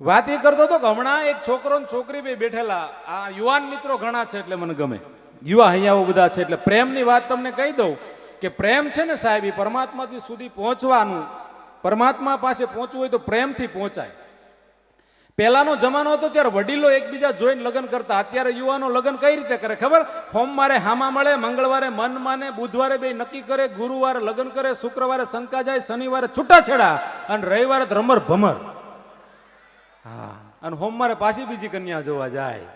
વાત એ કરતો હતો કે હમણાં એક છોકરો ને છોકરી બે બેઠેલા. આ યુવાન મિત્રો ઘણા છે એટલે મને ગમે. યુવા હૈયાઓ બધા છે એટલે પ્રેમની વાત તમને કહી દઉં કે પ્રેમ છે ને સાહેબ, એ પરમાત્માથી સુધી પહોંચવાનું, પરમાત્મા પાસે પહોંચવું હોય તો પ્રેમથી પહોંચાય. પહેલાનો જમાનો હતો ત્યારે વડીલો એકબીજા જોઈને લગ્ન કરતા. અત્યારે યુવાનો લગ્ન કઈ રીતે કરે ખબર? સોમવારે હામા મળે, મંગળવારે મન માને, બુધવારે બે નક્કી કરે, ગુરુવારે લગ્ન કરે, શુક્રવારે શંકા જાય, શનિવારે છૂટાછેડા, અને રવિવારે રમર ભમર. હા અને સોમવારે પાછી બીજી કન્યા જોવા જાય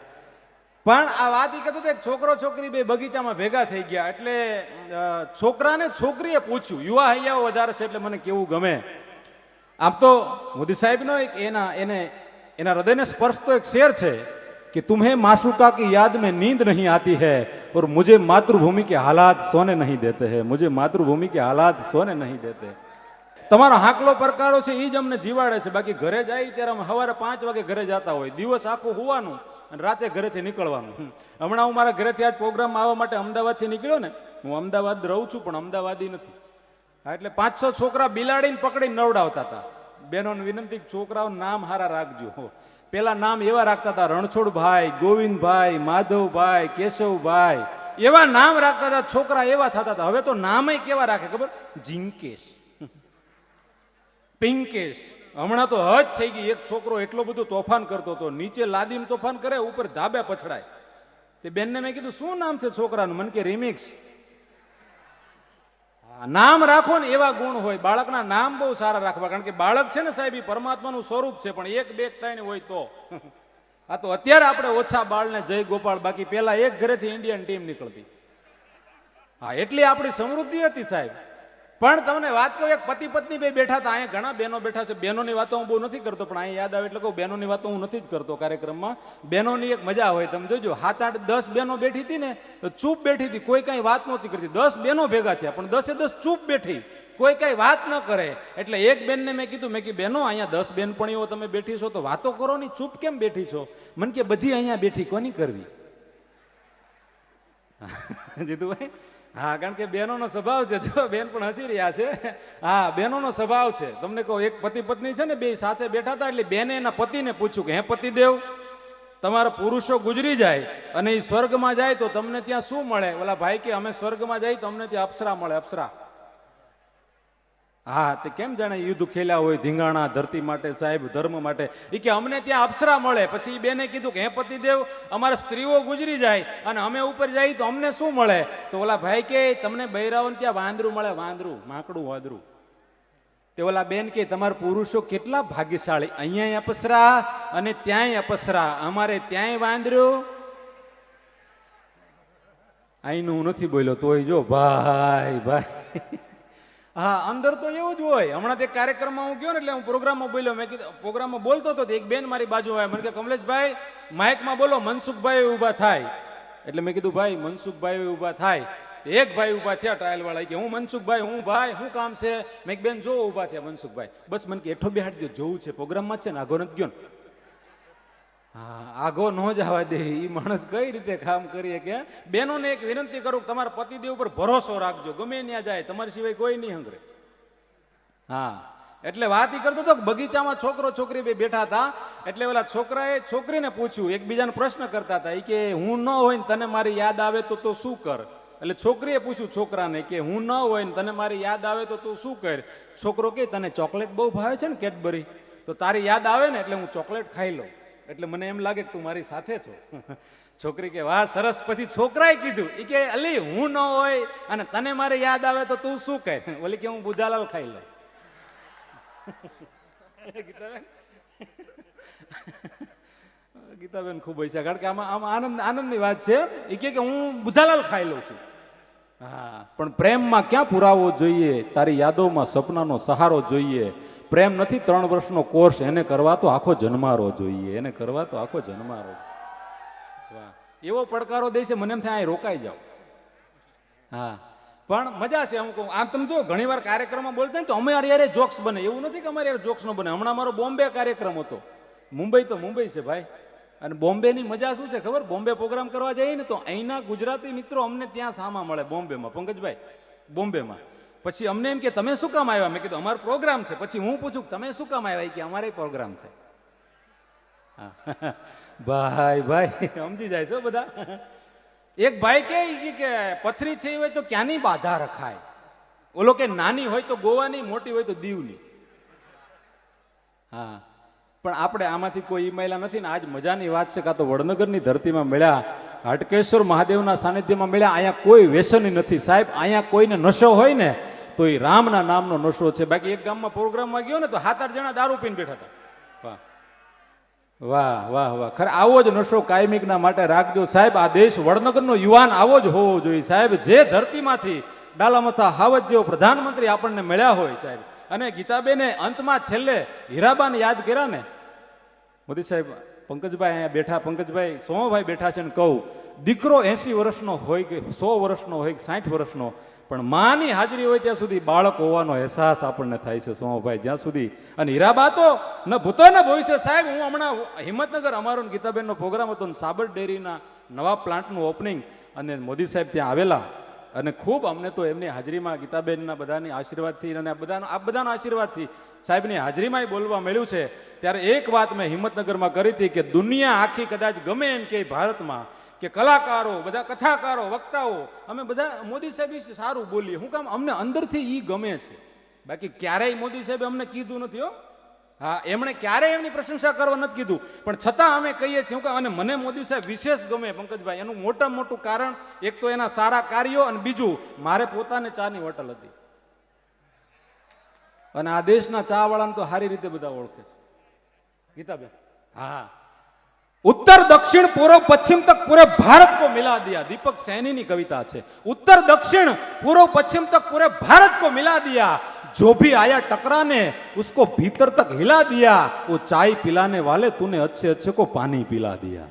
પણ આ વાત એ કહેતો હતો એક છોકરો છોકરી બે બગીચામાં ભેગા થઈ ગયા એટલે અ, છોકરાને છોકરીએ પૂછ્યું યુવા હૈયાઓ વધારે છે એટલે મને કેવું ગમે આમ તો મોદી સાહેબનો એક એના એને એના હૃદયને સ્પર્શ તો એક શેર છે कि तुम्हें माशुका की याद में नींद नहीं आती है और मुझे मातृभूमि के हालात सोने नहीं देते हैं मुझे मातृभूमि के हालात सोने नहीं देते તમારો હાકલો પરકારો છે એ જ અમને જીવાડે છે. બાકી ઘરે જાય ત્યારે અમે સવારે પાંચ વાગે ઘરે જતા હોય. દિવસ આખું હોવાનું અને રાતે ઘરેથી નીકળવાનું. હમ. હમણાં હું મારા ઘરેથી આજ પ્રોગ્રામ આવવા માટે અમદાવાદથી નીકળ્યો ને, હું અમદાવાદ રહું છું, પણ અમદાવાદી નથી. હા, એટલે પાંચ છ છોકરા બિલાડીને પકડીને નવડાવતા હતા. બહેનોને વિનંતી છોકરાઓ, નામ હારા રાખજો. હો. પેલા નામ એવા રાખતા હતા, રણછોડભાઈ, ગોવિંદભાઈ, માધવભાઈ, કેશવભાઈ. એવા નામ રાખતા હતા, છોકરા એવા થતા હતા. હવે તો નામે કેવા રાખે ખબર? જિંકેશ. પિંકેશ. હમણાં તો હજ થઈ ગઈ, એક છોકરો એટલો બધો તોફાન કરતો હતો. નીચે લાદીમ તોફાન કરે, ઉપર ધાબે પછડાય. તે બેનને મેં કીધું, શું નામ છે છોકરાનું? મને કે, રિમિક્સ. નામ રાખો ને એવા ગુણ હોય. બાળકના નામ બહુ સારા રાખવા. કારણ કે બાળક છે ને સાહેબ, એ પરમાત્માનું સ્વરૂપ છે, પણ એક બે ત્રણ હોય તો. આ તો અત્યારે આપણે ઓછા બાળને જય ગોપાળ બાકી પેલા એક ઘરેથી ઇન્ડિયન ટીમ નીકળતી. હા, એટલી આપણી સમૃદ્ધિ હતી સાહેબ. પણ તમને વાત કહું, એક પતિ પત્ની બે બેઠા હતા. અહીંયા ઘણા બહેનો બેઠા છે. બહેનોની વાતો હું બહુ નથી કરતો, પણ અહીંયા યાદ આવે એટલે કહું, બહેનોની વાતો હું નથી જ કરતો કાર્યક્રમમાં. બહેનોની એક મજા હોય, તમે જોજો, સાત આઠ દસ બહેનો બેઠી હતી ને, તો ચૂપ બેઠી હતી. કોઈ કાંઈ વાત નહોતી કરતી. દસ બહેનો ભેગા થયા, પણ દસે દસ ચૂપ બેઠી. કોઈ કાંઈ વાત ન કરે. એટલે એક બેનને મેં કીધું મેં કીધું, બહેનો, અહીંયા દસ બહેનપણીઓ તમે બેઠી છો, તો વાતો કરો ને, ચૂપ કેમ બેઠી છો? મને કે, બધી અહીંયા બેઠી, કોની કરવી? જીતુભાઈ હા, કારણ કે બહેનોનો સ્વભાવ છે. જો બેન પણ હસી રહ્યા છે, હા, બહેનોનો સ્વભાવ છે. તમને કહો, એક પતિ પત્ની છે ને, બે સાથે બેઠા હતા એટલે બેને એના પતિને પૂછ્યું કે, હે પતિદેવ તમારા પુરુષો ગુજરી જાય અને એ સ્વર્ગમાં જાય તો તમને ત્યાં શું મળે? ઓલા ભાઈ કે, અમે સ્વર્ગમાં જઈએ તો અમને ત્યાં અપ્સરા મળે, અપ્સરા. હા, તે કેમ જાણે યુદ્ધ ખેલ્યા હોય ધીંગાણા, ધરતી માટે સાહેબ, ધર્મ માટે? એ કે અમને ત્યાં અપ્સરા મળે. પછી એ બેને કીધું કે, હે પતિદેવ, અમારા સ્ત્રીઓ ગુજરી જાય અને અમે ઉપર જઈએ તો અમને શું મળે? તો ઓલા ભાઈ કે, તમને બૈરાઓને ત્યાં વાંદરું મળે. વાંદરું? માકડું, વાંદરું. તે ઓલા બેન કે, તમારા પુરુષો કેટલા ભાગ્યશાળી? અહીંયા અપસરા અને ત્યાંય અપસરા. અમારે ત્યાંય વાંદરું. અહીંનું હું નથી બોલ્યો, તોય જો, ભાઈ ભાઈ. હા, અંદર તો એવું જ હોય. હમણાં તે કાર્યક્રમમાં હું ગયો ને એટલે હું પ્રોગ્રામમાં બોલ્યો. મેં કીધું, પ્રોગ્રામમાં બોલતો હતો એક બેન મારી બાજુ આવે મને કે, કમલેશભાઈ, માઇકમાં બોલો, મનસુખભાઈ ઊભા થાય. એટલે મેં કીધું, ભાઈ, મનસુખભાઈ ઊભા થાય. એક ભાઈ ઊભા થયા ટ્રાયલ વાળા કે, હું મનસુખભાઈ, હું ભાઈ શું કામ છે? મેં બેન, જો ઊભા થયા મનસુખભાઈ. બસ મને કે એઠો બેહાડી દો જોવું છે. પ્રોગ્રામમાં છે ને આગો નથી ગયો ને. આગો ન જવા દે. એ માણસ કઈ રીતે કામ કરીએ કે, બેનોને એક વિનંતી કરું તમારા પતિદેવ ઉપર ભરોસો રાખજો. ગમે ત્યાં જાય, તમારી સિવાય કોઈ નહીં હંગરે. હા, એટલે વાત એ કરતો હતો કે બગીચામાં છોકરો છોકરી બે બેઠા હતા, એટલે ઓલા છોકરાએ છોકરીને પૂછ્યું, એકબીજાને પ્રશ્ન કરતા હતા. એ કે, હું ન હોય ને તને મારી યાદ આવે તો તો શું કર? એટલે છોકરીએ પૂછ્યું છોકરાને કે, હું ન હોય ને તને મારી યાદ આવે તો તું શું કર? છોકરો કે, તને ચોકલેટ બહુ ભાવે છે ને કેડબરી? તો તારી યાદ આવે ને એટલે હું ચોકલેટ ખાઈ લઉં. એટલે મને એમ લાગે કે તું મારી સાથે છો. છોકરી કે, વાહ, સરસ. પછી છોકરાએ કીધું એ કે, અલી, હું ન હોય અને તને મારે યાદ આવે તો તું શું કહે? ઓલી કે, હું બુધાલાલ ખાઈ લઉં. ગીતાબેન. ખૂબ હોય છે. કારણ કે આમાં, આમ આનંદ, આનંદની વાત છે. એ કે હું બુધાલાલ ખાઈ લઉં છું. હા, પણ પ્રેમમાં ક્યાં પુરાવો જોઈએ? તારી યાદોમાં સપનાનો સહારો જોઈએ. પ્રેમ નથી, ત્રણ વર્ષનો કોર્સ એને કરવા તો આખો જન્મારો જોઈએ. એને કરવા તો આખો જન્મારો. એવો પડકારો દે છે, મને એમ થાય અહીં રોકાઈ જાઓ. હા. પણ મજા છે, અમુક આમ તમે જો ઘણી વાર કાર્યક્રમમાં બોલતા ને તો અમે યારે જોક્સ બને. એવું નથી કે અમારે જોક્સ ન બને. હમણાં મારો બોમ્બે કાર્યક્રમ હતો. મુંબઈ તો મુંબઈ છે, ભાઈ. અને બોમ્બેની મજા શું છે, ખબર? બોમ્બે પ્રોગ્રામ કરવા જઈએ ને તો અહીંના ગુજરાતી મિત્રો અમને ત્યાં સામા મળે બોમ્બેમાં. પંકજભાઈ, બોમ્બેમાં. પછી અમને એમ કે, તમે શું કામ આવ્યા? મેં કીધું, અમારો પ્રોગ્રામ છે. પછી હું પૂછું તમે શું કામ આવ્યા? કે, અમારે પ્રોગ્રામ છે. ભાઈ ભાઈ, સમજી જાય છો બધા. એક ભાઈ કે કે, પથરી થઈ હોય તો ક્યાંની બાધા રખાય? ઓલો કે, નાની હોય તો ગોવાની, મોટી હોય તો દીવની. હા. પણ આપણે આમાંથી કોઈ ઈમાયલા નથી ને, આજ મજાની વાત છે કાં તો વડનગરની ધરતીમાં મળ્યા, હાટકેશ્વર મહાદેવના સાનિધ્યમાં મળ્યા, અહીંયા કોઈ વ્યસની નથી. સાહેબ, અહીંયા કોઈને નશો હોય ને તો એ રામના નામનો નશો છે. બાકી એક ગામમાં પ્રોગ્રામમાં ગયો ને તો સાત આઠ જણા દારૂ પીને બેઠા હતા. વાહ. વાહ વાહ વાહ. ખરે આવો જ નશો કાયમિકના માટે રાખજો. સાહેબ, આ દેશ વડનગરનો યુવાન આવો જ હોવો જોઈએ. સાહેબ, જે ધરતીમાંથી ડાલામથા હાવજ જેવો પ્રધાનમંત્રી આપણને મળ્યા હોય, સાહેબ, અને ગીતાબેને અંતમાં છેલ્લે હીરાબાને યાદ કર્યા ને? મોદી સાહેબ પંકજભાઈ અહીંયા બેઠા, પંકજભાઈ સોમભાઈ બેઠા છે ને કહું, દીકરો એસી વર્ષનો હોય કે સો વર્ષનો હોય કે સાઠ વર્ષનો, પણ માની હાજરી હોય ત્યાં સુધી બાળક હોવાનો અહેસાસ આપણને થાય છે સોમભાઈ જ્યાં સુધી, અને હીરાબા તો ન ભૂતો ન ભવિષ્ય. સાહેબ, હું હમણાં હિંમતનગર અમારો ગીતાબેનનો પ્રોગ્રામ હતો ને સાબર ડેરીના નવા પ્લાન્ટનું ઓપનિંગ અને મોદી સાહેબ ત્યાં આવેલા. અને ખૂબ અમને તો એમની હાજરીમાં ગીતાબેનના બધાની આશીર્વાદથી અને આ બધાનો આ બધાના આશીર્વાદથી સાહેબની હાજરીમાં બોલવા મળ્યું છે. ત્યારે એક વાત મેં હિંમતનગરમાં કરી હતી કે દુનિયા આખી કદાચ ગમે એમ કે ભારતમાં કે કલાકારો, બધા કથાકારો, વક્તાઓ, અમે બધા મોદી સાહેબ સારું બોલીએ. હું કામ અમને અંદરથી એ ગમે છે. બાકી ક્યારેય મોદી સાહેબે અમને કીધું નથી હો. હા, એમણે ક્યારેય એમની પ્રશંસા કરવા નથી કીધું. પણ છતાં અમે કહીએ છીએ કે અને મને મોદી સાહેબ વિશેષ ગમે, પંકજભાઈ, એનું મોટામાં મોટું કારણ એક તો એના સારા કાર્યો અને બીજું, મારે પોતાને ચાની હોટલ હતી. અને આ દેશના ચા વાળાને તો સારી રીતે બધા ઓળખે છે. ગીતાબેન? હા. ઉત્તર, દક્ષિણ, પૂર્વ, પશ્ચિમ તક પૂરે ભારત કો મિલા દિયા. દીપક સૈનીની કવિતા છે. ઉત્તર, દક્ષિણ, પૂર્વ, પશ્ચિમ તક પૂરે ભારત કો મિલા દિયા. जो भी आया टकराने उसको भीतर तक हिला दिया वो चाय पिलाने वाले तूने अच्छे अच्छे को पानी पिला दिया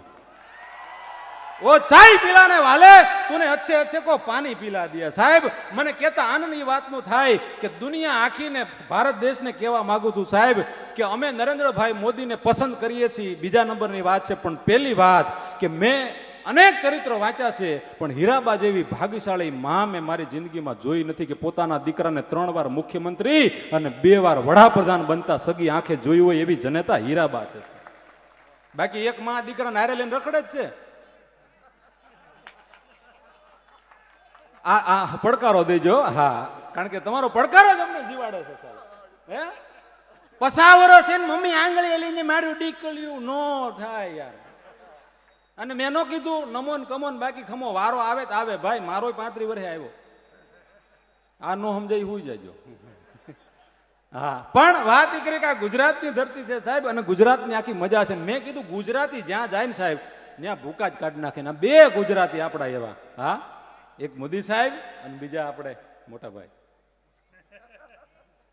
वो चाय पिलाने वाले तूने अच्छे अच्छे को પાણી પીલા દિયા સાહેબ મને કહેતા આનંદની વાતનું થાય કે દુનિયા આખીને ભારત દેશને કહેવા માંગુ છું સાહેબ કે અમે નરેન્દ્રભાઈ મોદીને પસંદ કરીએ છીએ બીજા નંબરની વાત છે પણ પહેલી વાત કે મેં અનેક ચરિત્રો વાંચ્યા છે, પણ હીરાબા જેવી ભાગ્યશાળી માં મેં મારી જિંદગીમાં જોઈ નથી કે પોતાના દીકરાને ત્રણ વાર મુખ્યમંત્રી અને બે વાર વડાપ્રધાન બનતા સગી આંખે જોઈ હોય એવી જનતા હીરાબા છે. બાકી એક મા દીકરાને હારે લઈને રખડે જ છે. આ આ પડકારો દેજો, હા, કારણ કે તમારો પડકારો જ અમને જીવાડે છે સાહેબ. હે? પસાવરો છે ને મમ્મી આંગળી લઈને મારું ડીકલ્યું નો થાય યાર. અને મેં નો કીધું નમો ને બાકી ખમો વારો આવે તો આવે. ભાઈ મારો પાંત્રી વર્ષે આવ્યો. આ નો સમજાય હું જજો. હા, પણ વાત કરી કે આ ગુજરાતની ધરતી છે સાહેબ, અને ગુજરાતની આખી મજા છે. મેં કીધું, ગુજરાતી જ્યાં જાય ને સાહેબ, ત્યાં ભૂકા જ કાઢી નાખે બે ગુજરાતી આપણા એવા. હા, એક મોદી સાહેબ અને બીજા આપણે મોટા ભાઈ.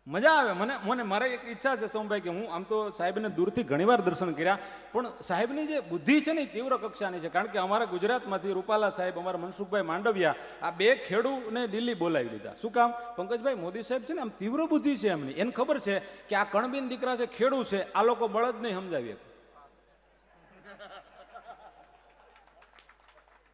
મજા આવે. મને મને, મારે એક ઈચ્છા છે સોમભાઈ, કે હું આમ તો સાહેબને દૂરથી ઘણીવાર દર્શન કર્યા, પણ સાહેબની જે બુદ્ધિ છે ને તીવ્ર કક્ષાની છે, કારણ કે અમારા ગુજરાતમાંથી રૂપાલા સાહેબ, અમારા મનસુખભાઈ માંડવિયા, આ બે ખેડૂને દિલ્હી બોલાવી લીધા. શું કામ? પંકજભાઈ, મોદી સાહેબ છે ને, આમ તીવ્ર બુદ્ધિ છે એમની. એને ખબર છે કે આ કણબીન દીકરા છે ખેડૂ છે, આ લોકો બળદ નહીં સમજાવીએ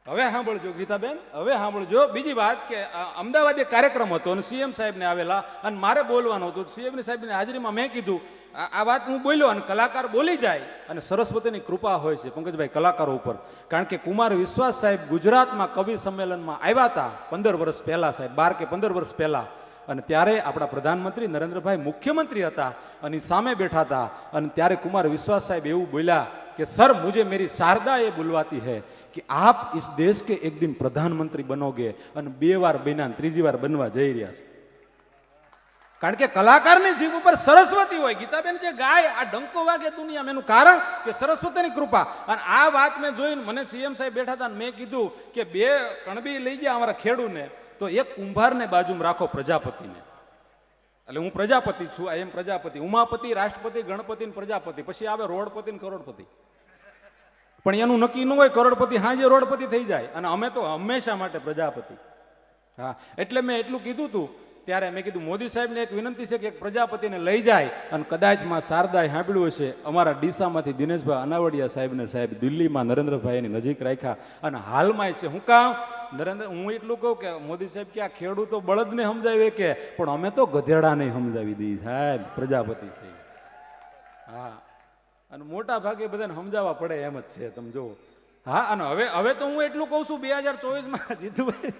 હવે સાંભળજો, ગીતાબેન, હવે સાંભળજો. બીજી વાત કે અમદાવાદ એક કાર્યક્રમ હતો અને સીએમ સાહેબને આવેલા અને મારે બોલવાનું હતું. સીએમની સાહેબની હાજરીમાં મેં કીધું, આ વાત હું બોલ્યો અને કલાકાર બોલી જાય. અને સરસ્વતીની કૃપા હોય છે, પંકજભાઈ, કલાકારો ઉપર. કારણ કે કુમાર વિશ્વાસ સાહેબ ગુજરાતમાં કવિ સંમેલનમાં આવ્યા હતા પંદર વર્ષ પહેલાં સાહેબ, બાર કે પંદર વર્ષ પહેલાં. અને ત્યારે આપણા પ્રધાનમંત્રી નરેન્દ્રભાઈ મુખ્યમંત્રી હતા અને સામે બેઠા હતા. અને ત્યારે કુમાર વિશ્વાસ સાહેબ એવું બોલ્યા કે, સર, મુજે મેરી શારદા એ બોલવાતી હૈ. કે આપ ઇસ દેશ કે એક દિન પ્રધાનમંત્રી બનોગે અને બે વાર બન્યા ત્રીજી વાર બનવા જઈ રહ્યા છે. કારણ કે કલાકારની જીભ ઉપર સરસ્વતી હોય. ગીતાબેન જે ગાય, આ ડંકો વાગે દુનિયામાં. એનું કારણ કે સરસ્વતીની કૃપા. અને આ વાત મેં જોઈને મને સીએમ સાહેબ બેઠા હતા મેં કીધું કે બે કણબી લઈ ગયા અમારા ખેડૂને, તો એક કુંભારને બાજુમાં રાખો પ્રજાપતિને. એટલે હું પ્રજાપતિ છું આ એમ પ્રજાપતિ. ઉમાપતિ, રાષ્ટ્રપતિ, ગણપતિ પ્રજાપતિ. પછી આવે રોડપતિ ને કરોડપતિ. પણ એનું નક્કી ન હોય, કરોડપતિ હાજે રોડપતિ થઈ જાય. અને અમે તો હંમેશા માટે પ્રજાપતિ. હા, એટલે મેં એટલું કીધું તું, ત્યારે મેં કીધું, મોદી સાહેબને એક વિનંતી છે કે એક પ્રજાપતિને લઈ જાય અને કદાચમાં શારદાએ સાંભળ્યું હશે, અમારા ડીસામાંથી દિનેશભાઈ અનાવડિયા સાહેબને સાહેબ દિલ્હીમાં નરેન્દ્રભાઈની નજીક રાખ્યા. અને હાલમાં છે, હું કામ? નરેન્દ્ર, હું એટલું કહું કે મોદી સાહેબ કે આ ખેડૂતો બળદને સમજાવે કે, પણ અમે તો ગધેડાને સમજાવી દઈએ સાહેબ, પ્રજાપતિ છે. હા. અને મોટા ભાગે બધાને સમજાવવા પડે એમ જ છે. તમે જુઓ. હા, અને હવે હવે તો હું એટલું કહું છું, બે હજાર ચોવીસમાં જીતુભાઈ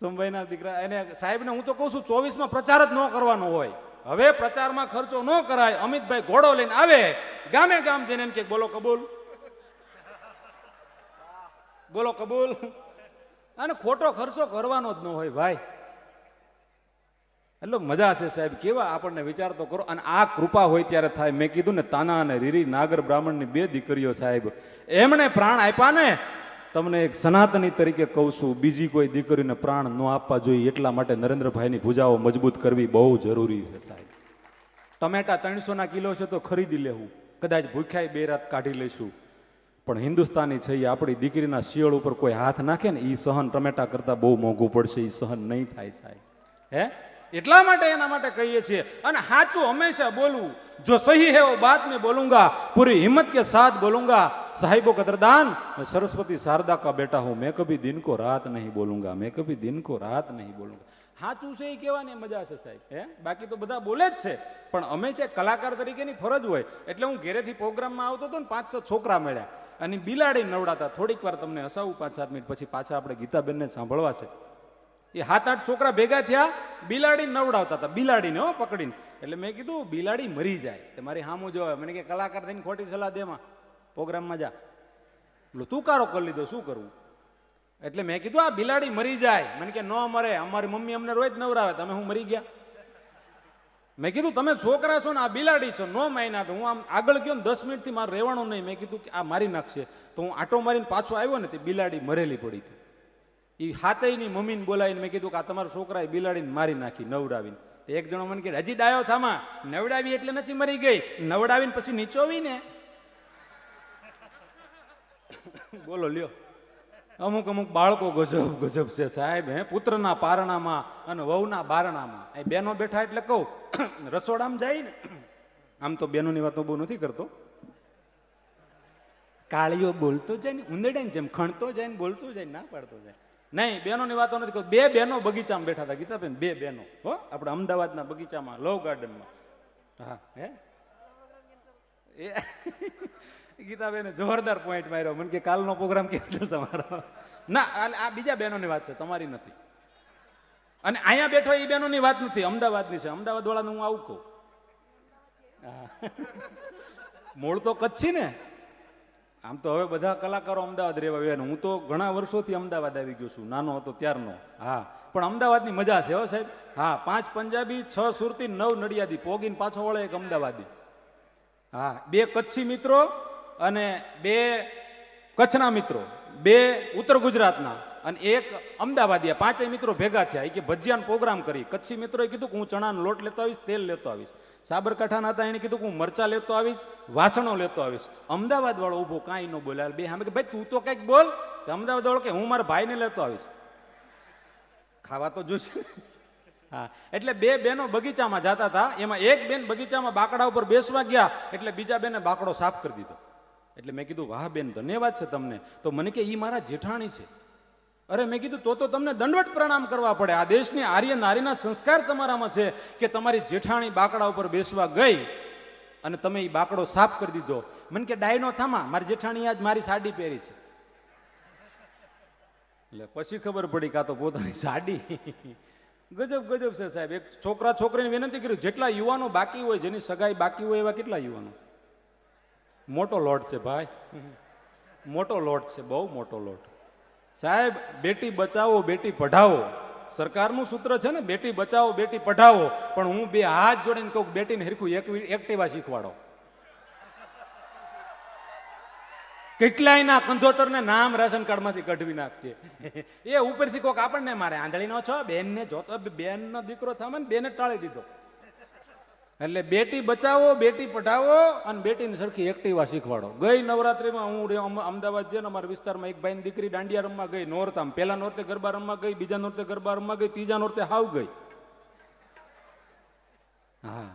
સોમભાઈના દીકરા, એને સાહેબને હું તો કહું છું, ચોવીસમાં પ્રચાર જ ન કરવાનો હોય. હવે પ્રચારમાં ખર્ચો ન કરાય. અમિતભાઈ ઘોડો લઈને આવે, ગામે ગામ જઈને એમ કે, બોલો કબૂલ. બોલો કબૂલ. અને ખોટો ખર્ચો કરવાનો જ ન હોય, ભાઈ. એટલે મજા છે સાહેબ, કેવા આપણને વિચાર તો કરો. અને આ કૃપા હોય ત્યારે થાય. મેં કીધું ને, તાના અને રીરી નાગર બ્રાહ્મણની બે દીકરીઓ સાહેબ. એમણે પ્રાણ આપ્યા ને, તમને એક સનાતની તરીકે કહું છું, બીજી કોઈ દીકરીને પ્રાણ ન આપવા જોઈએ એટલા માટે નરેન્દ્રભાઈની ભૂજાઓ મજબૂત કરવી બહુ જરૂરી છે સાહેબ. ટમેટા ત્રણસોના કિલો છે તો ખરીદી લેવું. કદાચ ભૂખ્યાય બે રાત કાઢી લઈશું. પણ હિન્દુસ્તાની છે એ આપણી દીકરીના શિયળ ઉપર કોઈ હાથ નાખે ને એ સહન ટમેટા કરતાં બહુ મોંઘું પડશે એ સહન નહીં થાય સાહેબ. હે? એટલા માટે એના માટે કહીએ છીએ. અને સાચું હંમેશા બોલવું, જો સહી હે બાત મેં બોલુંગા, પૂરી હિંમત કે સાથ બોલુંગા, સાહેબો કદરદાન સરસ્વતી શારદા કા બેટા હું મેં કભી દિન કો રાત નહીં બોલુંગા, મેં કભી દિન કો રાત નહીં બોલુંગા. સાચું છે એ કહેવાની મજા છે સાહેબ, હે? બાકી તો બધા બોલે જ છે. પણ અમે છે કલાકાર તરીકેની ફરજ હોય. એટલે હું ઘેરેથી પ્રોગ્રામમાં આવતો હતો ને પાંચ છ છોકરા મળ્યા. અને બિલાડી નવડાતા. થોડીક વાર તમને હસાવું, પાંચ સાત મિનિટ પછી પાછા આપણે ગીતાબેનને સાંભળવા છે. એ સાત આઠ છોકરા ભેગા થયા બિલાડી નવડાવતા હતા. બિલાડીને હો પકડીને. એટલે મેં કીધું, બિલાડી મરી જાય. તે મારી સામું જોવે. મને કે, કલાકાર થઈને ખોટી સલાહ દેમાં પ્રોગ્રામમાં જા. બોલો તું કારો કરી લીધો, શું કરવું એટલે મેં કીધું, આ બિલાડી મરી જાય. મને કે, ન મરે. અમારી મમ્મી અમને રોજ નવરાવે. તમે હું મરી ગયા? મેં કીધું, તમે છોકરા છો ને, આ બિલાડી છો. નો મહિના હું આમ આગળ ગયો ને, દસ મિનિટથી મારે રહેવાનું નહીં. મેં કીધું કે, આ મારી નાખશે. તો હું આટો મારીને પાછો આવ્યો ને, તે બિલાડી મરેલી પડી હતી. એ હાથેની મમ્મીને બોલાવીને મેં કીધું કે આ તમારા છોકરાએ બિલાડીને મારી નાખી, નવડાવીને. તો એક જણો મને કે, હજી ડાયો થામા. નવડાવી એટલે નથી મરી ગઈ. નવડાવીને પછી નીચોવી ને બોલો, લ્યો. અમુક અમુક બાળકો ગજબ ગજબ છે સાહેબ, હે? પુત્રના પારણામાં અને વહુના બારણામાં. એ બેનો બેઠા એટલે કહું, રસોડામાં જાય ને આમ તો બેનોની વાતો બહુ નથી કરતો. કાળીઓ બોલતો જાય ને, ઉંદરડાની જેમ ખણતો જાય ને બોલતો જાય ને પાડતો જાય. નહીં બેનોની વાતો નથી બે બેનો બગીચામાં બેઠા હતા. ગીતાબેન, બે બેનો હો, આપણે અમદાવાદના બગીચામાં, લવ ગાર્ડનમાં. હા, હે? એ ગીતાબેને જોરદાર પોઈન્ટ માર્યો. મને કે કાલનો પ્રોગ્રામ કેન્સલ તમારો? ના, આ બીજા બહેનોની વાત છે, તમારી નથી. અને અહીંયા બેઠો એ બહેનોની વાત નથી, અમદાવાદની છે. અમદાવાદ વાળાને હું આવું કહું. મૂળ તો કચ્છી ને. આમ તો હવે બધા કલાકારો અમદાવાદ રહેવા આવ્યા હું તો ઘણા વર્ષોથી અમદાવાદ આવી ગયો છું, નાનો હતો ત્યારનો. હા, પણ અમદાવાદની મજા છે હો સાહેબ. હા, પાંચ પંજાબી, છ સુરતી, નવ નડિયાદી, પોગીન પાછો વળે એક અમદાવાદી. હા, બે કચ્છી મિત્રો અને બે કચ્છના મિત્રો, બે ઉત્તર ગુજરાતના. અને એક અમદાવાદીયા પાંચેય મિત્રો ભેગા થયા. એ કે ભજીયાનો પ્રોગ્રામ કરી. કચ્છી મિત્રોએ કીધું કે હું ચણાનો લોટ લેતો આવીશ, તેલ લેતો આવીશ. સાબરકાંઠાના હતા એને કીધું કે હું મરચા લેતો આવીશ, વાસણો લેતો આવીશ. અમદાવાદ વાળો ઊભો કાંઈ ન બોલ્યા બે સામે કે ભાઈ, તું તો કંઈક બોલ. તો અમદાવાદ વાળો કે, હું મારા ભાઈને લેતો આવીશ. ખાવા તો જોઈશે હા. એટલે બે બેનો બગીચામાં જતા હતા. એમાં એક બેન બગીચામાં બાકડા ઉપર બેસવા ગયા. એટલે બીજા બેને બાકડો સાફ કરી દીધો. એટલે મેં કીધું, વાહ બેન, ધન્યવાદ છે તમને. તો મને કે એ મારા જેઠાણી છે. અરે મેં કીધું, તો તો તમને દંડવટ પ્રણામ કરવા પડે. આ દેશની આર્ય નારીના સંસ્કાર તમારામાં છે કે તમારી જેઠાણી બાકડા ઉપર બેસવા ગઈ અને તમે એ બાકડો સાફ કરી દીધો. મને કે ડાયનો થામા, મારી જેઠાણી આજ મારી સાડી પહેરી છે. એટલે પછી ખબર પડી કાં તો પોતાની સાડી. ગજબ ગજબ છે સાહેબ. એક છોકરા છોકરીને વિનંતી કરી, જેટલા યુવાનો બાકી હોય, જેની સગાઈ બાકી હોય એવા કેટલા યુવાનો? મોટો લોટ છે ભાઈ. મોટો લોટ છે, બહુ મોટો લોટ. સાહેબ, બેટી બચાવો, બેટી પઢાવો. સરકારનું સૂત્ર છે ને, બેટી બચાવો, બેટી પઢાવો. પણ હું બે હાથ જોડીને કહું બેટીને હરખું એક એક્ટિવા શીખવાડો. કેટલાયના કંધોતરને નામ રેશન કાર્ડમાંથી કઢવી નાખજે. એ ઉપરથી કોક આપણને મારે આંધળીનો છો, બેનને જોતો, બેનનો દીકરો થામે ને બેને ટાળી દીધો. એટલે બેટી બચાવો, બેટી પઢાવો અને બેટીની સરખી એક્ટિવા શીખવાડો. ગઈ નવરાત્રીમાં હું અમદાવાદ છે ને અમારા વિસ્તારમાં એક ભાઈની દીકરી દાંડિયા રમવા ગઈ નોરતામ પહેલા નોરતે ગરબા રમવા ગઈ, બીજા નોરતે ગરબા રમવા ગઈ, ત્રીજા નોરતે હાવ ગઈ. હા.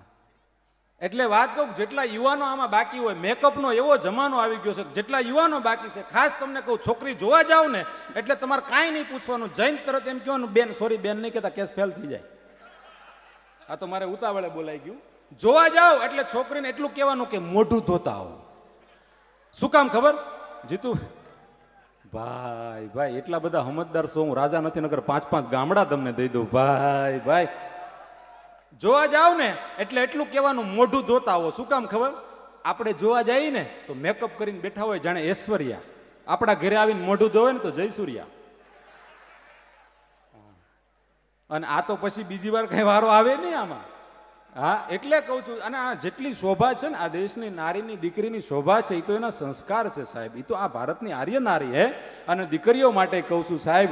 એટલે વાત કહું જેટલા યુવાનો આમાં બાકી હોય મેકઅપનો એવો જમાનો આવી ગયો છે જેટલા યુવાનો બાકી છે, ખાસ તમને કહું, છોકરી જોવા જાવ ને, એટલે તમારે કાંઈ નહીં પૂછવાનું. જૈન તરત એમ કહેવાનું, બેન સોરી બેન, નહીં કહેતા, કેસ ફેલ થઈ જાય. આ તો મારે ઉતાવળે બોલાઈ ગયું. જોવા જાવ એટલે છોકરીને એટલું કહેવાનું કે મોઢું ધોતા આવો. શું કામ ખબર? જીતુ, ભાઈ ભાઈ, એટલા બધા સમજદાર છો, હું રાજા નથી નગર પાંચ પાંચ ગામડા તમને દઈ દઉં. ભાઈ ભાઈ. જોવા જાવ ને એટલે એટલું કહેવાનું મોઢું ધોતા આવો. શું કામ ખબર? આપણે જોવા જઈએ ને તો મેકઅપ કરીને બેઠા હોય જાણે ઐશ્વર્યા. આપણા ઘરે આવીને મોઢું ધોવે ને તો જયસૂર્યા. અને આ તો પછી બીજી વાર કઈ વારો આવે નહીં આમાં. હા, એટલે કહું છું, અને આ જેટલી શોભા છે ને, આ દેશની નારીની, દીકરીની શોભા છે એ તો એના સંસ્કાર છે સાહેબ. એ તો આ ભારતની આર્ય નારી હે. અને દીકરીઓ માટે કહું છું સાહેબ